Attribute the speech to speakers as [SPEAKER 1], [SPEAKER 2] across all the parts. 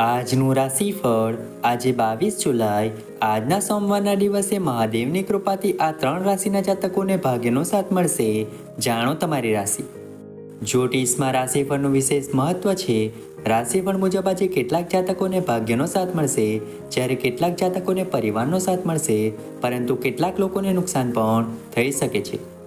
[SPEAKER 1] આજનું રાશિફળ, આજે બાવીસ જુલાઈ, આજના સોમવારના દિવસે મહાદેવની કૃપાથી આ ત્રણ રાશિના જાતકોને ભાગ્યનો સાથ મળશે. જાણો તમારી રાશિ. જ્યોતિષમાં રાશિફળનું વિશેષ મહત્વ છે. રાશિફળ મુજબ આજે કેટલાક જાતકોને ભાગ્યનો સાથ મળશે, જ્યારે કેટલાક જાતકોને પરિવારનો સાથ મળશે, પરંતુ કેટલાક લોકોને નુકસાન પણ થઈ શકે છે.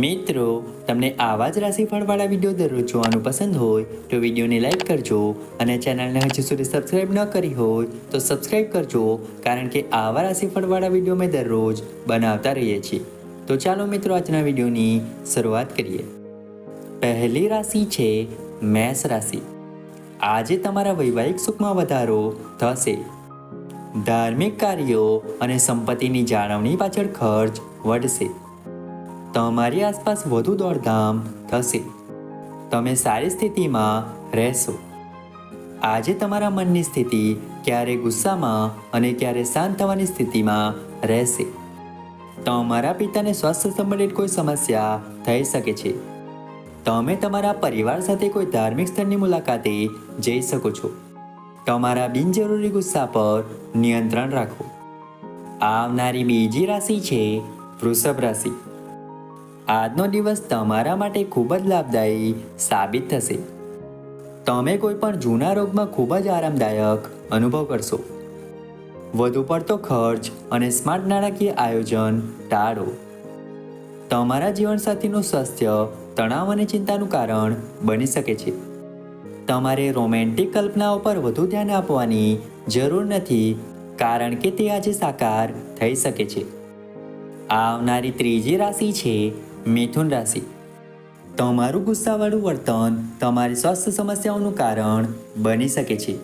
[SPEAKER 1] મિત્રો, તમને આવા જ રાશિફળવાળા વીડિયો દરરોજ જોવાનું પસંદ હોય તો વિડીયોને લાઈક કરજો અને ચેનલને હજુ સુધી સબસ્ક્રાઈબ ન કરી હોય તો સબસ્ક્રાઈબ કરજો, કારણ કે આવા રાશિફળવાળા વીડિયો મેં દરરોજ બનાવતા રહીએ છીએ. તો ચાલો મિત્રો, આજના વિડીયોની શરૂઆત કરીએ. પહેલી રાશિ છે મેષ રાશિ. આજે તમારા વૈવાહિક સુખમાં વધારો થશે. ધાર્મિક કાર્યો અને સંપત્તિની જાળવણી પાછળ ખર્ચ વધશે. તમારી આસપાસ વધુ દોડધામ થશે. તમે સારી સ્થિતિમાં રહેશો. આજે તમારા મનની સ્થિતિ ક્યારે ગુસ્સામાં અને ક્યારે શાંત થવાની સ્થિતિમાં રહેશે. તમારા પિતાને સ્વાસ્થ્ય સંબંધિત કોઈ સમસ્યા થઈ શકે છે. તમે તમારા પરિવાર સાથે કોઈ ધાર્મિક સ્થળની મુલાકાતે જઈ શકો છો. તમારા બિનજરૂરી ગુસ્સા પર નિયંત્રણ રાખો. આવનારી બીજી રાશિ છે વૃષભ રાશિ. આજનો દિવસ તમારા માટે ખૂબ જ લાભદાયી સાબિત થશે. તમે કોઈ પણ જૂના રોગમાં ખૂબ જ આરામદાયક અનુભવ કરશો. વધુ પડતો ખર્ચ અને સ્માર્ટ નાણાકીય આયોજન ટાળો. તમારા જીવનસાથીનું સ્વાસ્થ્ય તણાવ અને ચિંતાનું કારણ બની શકે છે. તમારે રોમેન્ટિક કલ્પનાઓ પર વધુ ધ્યાન આપવાની જરૂર નથી, કારણ કે તે આજે સાકાર થઈ શકે છે. આવનારી ત્રીજી રાશિ છે મિથુન રાશિ. તમારું ગુસ્સાવાળું વર્તન તમારી સ્વાસ્થ્ય સમસ્યાઓનું કારણ બની શકે છે.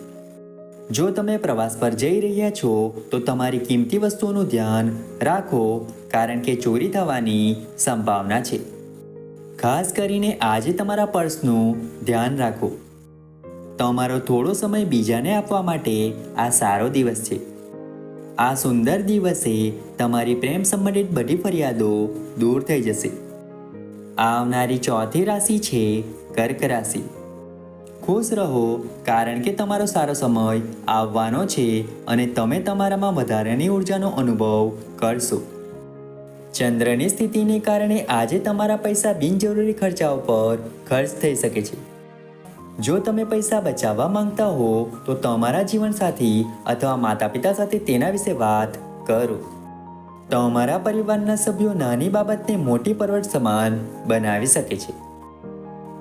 [SPEAKER 1] જો તમે પ્રવાસ પર જઈ રહ્યા છો, તો તમારી કિંમતી વસ્તુઓનું ધ્યાન રાખો, કારણ કે ચોરી થવાની સંભાવના છે. ખાસ કરીને આજે તમારા પર્સનું ધ્યાન રાખો. તમારો થોડો સમય બીજાને આપવા માટે આ સારો દિવસ છે. આ સુંદર દિવસે તમારી પ્રેમ સંબંધિત બધી ફરિયાદો દૂર થઈ જશે. આવનારી ચોથી રાશિ છે કર્ક રાશિ. ખુશ રહો કારણ કે તમારો સારો સમય આવવાનો છે અને તમે તમારામાં વધારાની ઉર્જાનો અનુભવ કરશો. ચંદ્રની સ્થિતિને કારણે આજે તમારા પૈસા બિનજરૂરી ખર્ચાઓ પર ખર્ચ થઈ શકે છે. જો તમે પૈસા બચાવવા માંગતા હો, તો તમારા જીવનસાથી અથવા માતા પિતા સાથે તેના વિશે વાત કરો. તમારા પરિવારના સભ્યો નાની બાબતને મોટી પરવડ સમાન બનાવી શકે છે.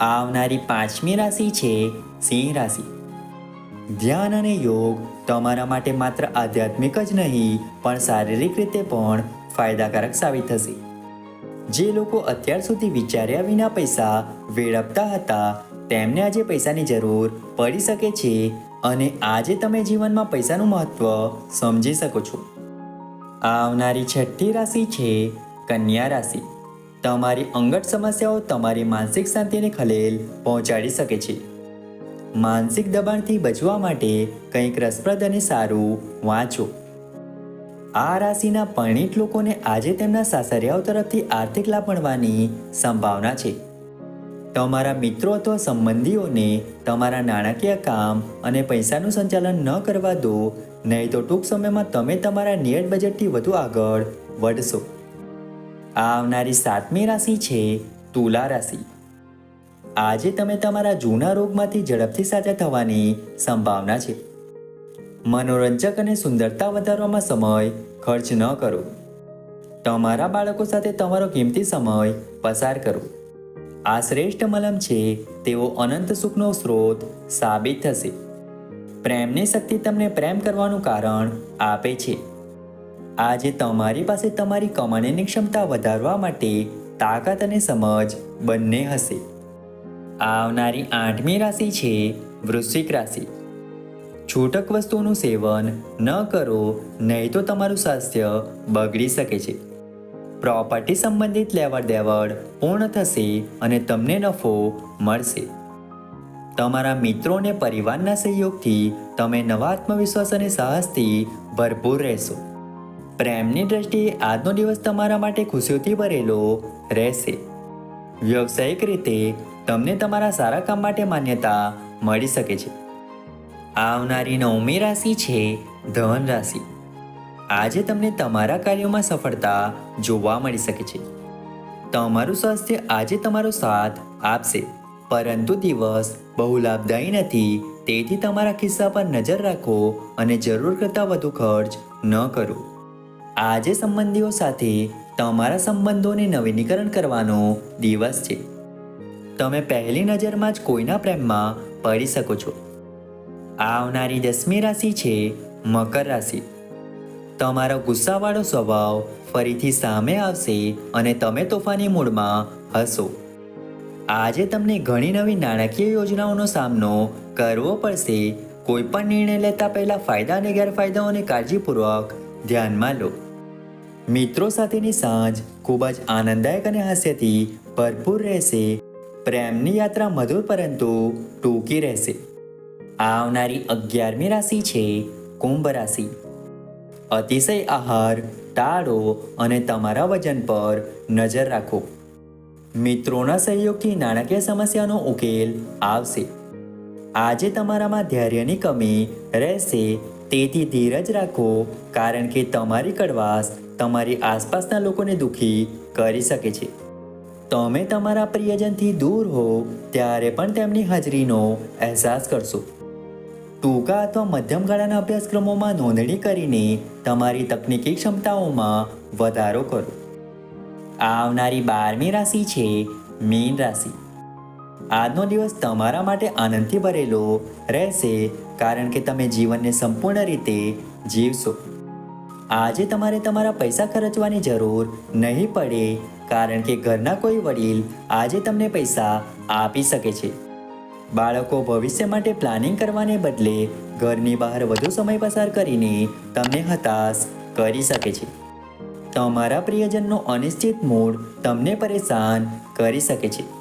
[SPEAKER 1] આવનારી પાંચમી રાશિ છે સિંહ રાશિ. ધ્યાન અને યોગ તમારા માટે માત્ર આધ્યાત્મિક જ નહીં, પણ શારીરિક રીતે પણ ફાયદાકારક સાબિત થશે. જે લોકો અત્યાર સુધી વિચાર્યા વિના પૈસા વેડપતા હતા, તેમને આજે પૈસાની જરૂર પડી શકે છે અને આજે તમે જીવનમાં પૈસાનું મહત્ત્વ સમજી શકો છો. આવનારી છઠ્ઠી રાશિ છે કન્યા રાશિ. તમારી અંગત સમસ્યાઓ તમારી માનસિક શાંતિને ખલેલ પહોંચાડી શકે છે. માનસિક દબાણથી બચવા માટે કંઈક રસપ્રદ અને સારું વાંચો. આ રાશિના પરિણિત લોકોને આજે તેમના સાસરિયાઓ તરફથી આર્થિક લાભ મળવાની સંભાવના છે. તમારા મિત્રો અથવા સંબંધીઓને તમારા નાણાકીય કામ અને પૈસાનું સંચાલન ન કરવા દો નહીં તો ટૂંક સમયમાં તમે તમારા નિયત બજેટથી વધુ આગળ વધશો. આવનારી સાતમી રાશિ છે તુલા રાશિ. આજે તમે તમારા જૂના રોગમાંથી ઝડપથી સાજા થવાની સંભાવના છે. મનોરંજક અને સુંદરતા વધારવામાં સમય ખર્ચ ન કરો. તમારા બાળકો સાથે તમારો કિંમતી સમય પસાર કરો. આ શ્રેષ્ઠ મલમ છે તેઓ અનંત સુખનો સ્ત્રોત સાબિત થશે. પ્રેમની શક્તિ તમને પ્રેમ કરવાનું કારણ આપે છે. આજે તમારી પાસે તમારી કમાણીની ક્ષમતા વધારવા માટે તાકાત અને સમજ બંને હશે. આવનારી આઠમી રાશિ છે વૃશ્ચિક રાશિ. છૂટક વસ્તુઓનું સેવન ન કરો, નહીં તો તમારું સ્વાસ્થ્ય બગડી શકે છે. પ્રોપર્ટી સંબંધિત લેવડ દેવડ પૂર્ણ થશે અને તમને નફો મળશે. તમારા મિત્રો અને પરિવારના સહયોગથી તમે નવા આત્મવિશ્વાસ અને સાહસથી ભરપૂર રહેશો. પ્રેમની દ્રષ્ટિએ આજનો દિવસ તમારા માટે ખુશીઓથી ભરેલો રહેશે. વ્યવસાયિક રીતે તમને તમારા સારા કામ માટે માન્યતા મળી શકે છે. આવનારી નવમી રાશિ છે ધન રાશિ. આજે તમને તમારા કાર્યોમાં સફળતા જોવા મળી શકે છે. તમારું સ્વાસ્થ્ય આજે તમારો સાથ આપશે, પરંતુ દિવસ બહુ લાભદાયી નથી. તેથી તમારા ખિસ્સા પર નજર રાખો અને જરૂર કરતાં વધુ ખર્ચ ન કરો. આજે સંબંધીઓ સાથે તમારા સંબંધોને નવીનીકરણ કરવાનો દિવસ છે. તમે પહેલી નજરમાં જ કોઈના પ્રેમમાં પડી શકો છો. આવનારી દસમી રાશિ છે મકર રાશિ. તમારો ગુસ્સાવાળો સ્વભાવ ફરીથી સામે આવશે અને તમે તોફાની મૂડમાં હશો. આજે તમને ઘણી નવી નાણાકીય યોજનાઓનો સામનો કરવો પડશે. કોઈ પણ નિર્ણય લેતા પહેલા ફાયદા અને ગેરફાયદાઓને કાળજીપૂર્વક ધ્યાનમાં લો. મિત્રો સાથેની સાંજ ખૂબ જ આનંદદાયક અને હાસ્યથી ભરપૂર રહેશે. પ્રેમની યાત્રા મધુર પરંતુ ટૂંકી રહેશે. આવનારી અગિયારમી રાશિ છે કુંભ રાશિ. અતિશય આહાર, ટાળો અને તમારા વજન પર નજર રાખો. મિત્રોના સહયોગથી નાણાકીય સમસ્યાનો ઉકેલ આવશે. આજે તમારામાં ધૈર્યની કમી રહેશે. તેથી ધીરજ રાખો, કારણ કે તમારી કડવાશ તમારી આસપાસના લોકોને દુખી કરી શકે છે. તમે તમારા પ્રિયજનથી દૂર હો, ત્યારે પણ તેમની હાજરીનો અહેસાસ કરશો. ટૂંકા અથવા મધ્યમ ગાળાના અભ્યાસક્રમોમાં નોંધણી કરીને તમારી તકનીકી ક્ષમતાઓમાં વધારો કરો. આવનારી બારમી રાશિ છે મીન રાશિ. આજનો દિવસ તમારા માટે આનંદથી ભરેલો રહેશે કારણ કે તમે જીવનને સંપૂર્ણ રીતે જીવશો. આજે તમારે તમારા પૈસા ખર્ચવાની જરૂર નહીં પડે કારણ કે ઘરના કોઈ વડીલ આજે તમને પૈસા આપી શકે છે. બાળકો ભવિષ્ય માટે પ્લાનિંગ કરવાને બદલે ઘરની બહાર વધુ સમય પસાર કરીને તમને હતાશ કરી શકે છે. તમારા પ્રિયજનનો અનિશ્ચિત મૂડ તમને પરેશાન કરી શકે છે.